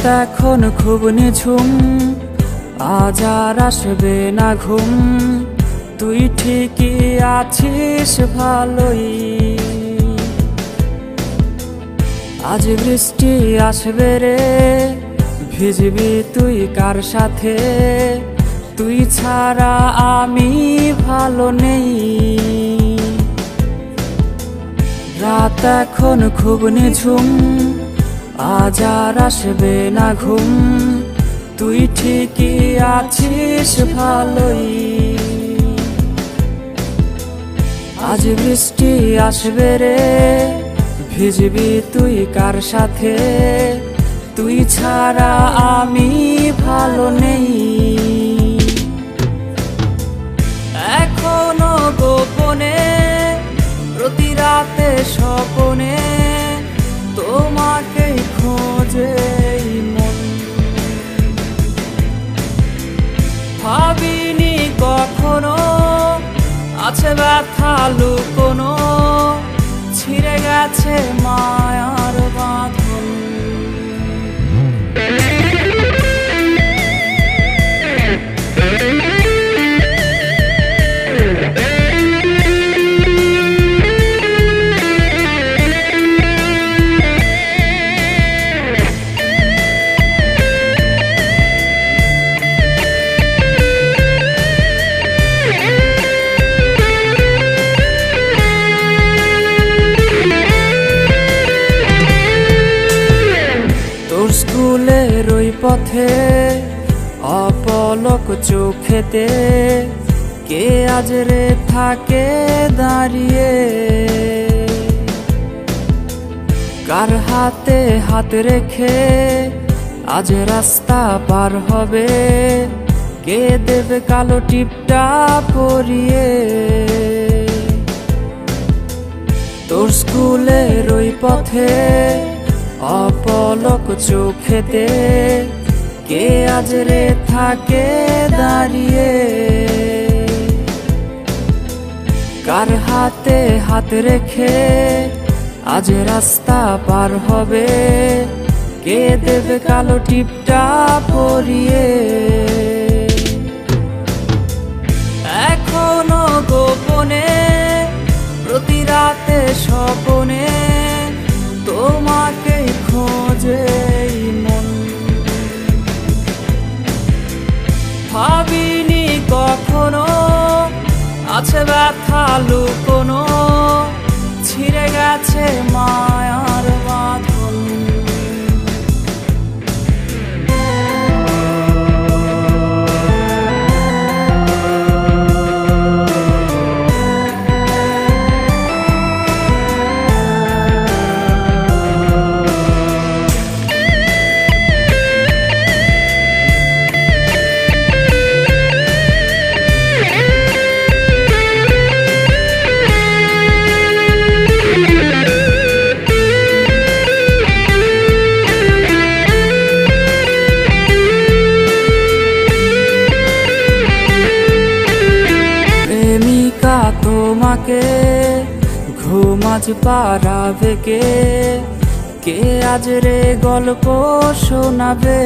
এখন খুব নিঝুম। আজ আর আসবে না ঘুম। তুই ঠিকই আছিস ভালোই। আজ বৃষ্টি আসবে রে, ভিজবি তুই কার সাথে? তুই ছাড়া আমি ভালো নেই। রাত এখন খুব নিঝুম। আজ আর আসবে না ঘুম। তুই ঠিকই আছিস ভালোই। আজ বৃষ্টি আসবে রে, ভিজবি তুই কার সাথে? তুই ছাড়া আমি ভালো নেই। ব্যথা লুকোনো ছিঁড়ে গেছে মায়ার বাঁধন পথে অপলক চোখেতে কে আজ রে থাকে দাঁড়িয়ে? কার হাতে হাত রেখে আজ রাস্তা পার হবে? কে দেবে কালো টিপটা পরিয়ে? তোর স্কুলের ওই পথে অপলক চোখেতে কে আজ রে থাকে দাঁড়িয়ে? কার হাতে হাত রেখে আজ রাস্তা পার হবে? কে দেবে কালো টিপটা পরিয়ে? এখনও গোপনে প্রতি রাতে স্বপনে আছে ব্যথা লুকোনো ছিঁড়ে গেছে মায়ার বাঁধন। তোমাকে ঘুমাজ পারাবে কে? কে আজ রে গল্প শোনাবে?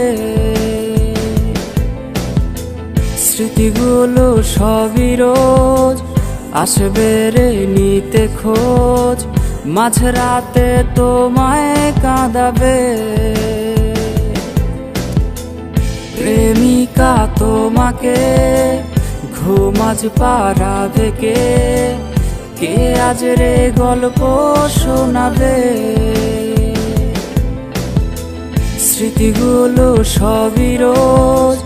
স্মৃতিগুলো সবই রোজ আসবে রে নিতে খোঁজ। মাঝরাতে তোমায় কাঁদাবে। প্রেমিকা তোমাকে ঘুমাজ পারাবে কে? কে আজ রে গল্প শোনাবে? স্মৃতিগুলো সবই রোজ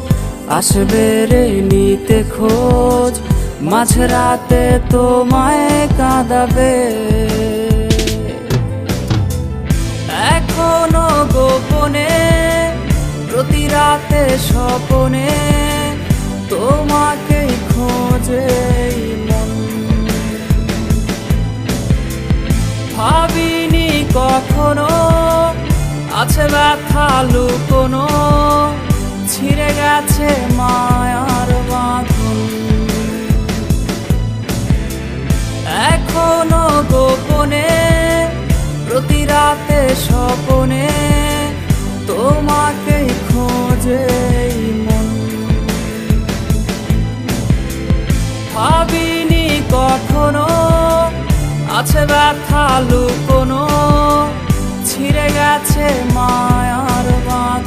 আসবে রে নিতে খোঁজ। মাঝরাতে তোমায় কাঁদাবে। এখনও গোপনে প্রতি রাতে স্বপনে তোমাকে খোঁজে। গেছে ব্যথালু কোনো ছিঁড়ে গেছে মায়ার বাঁধন। এখনও গোপনে, প্রতি রাতে স্বপনে তোমাকে খোঁজে ভাবিনি কখনো আছে ব্যথা লুকোনো ছিঁড়ে গেছে মায়ার বান।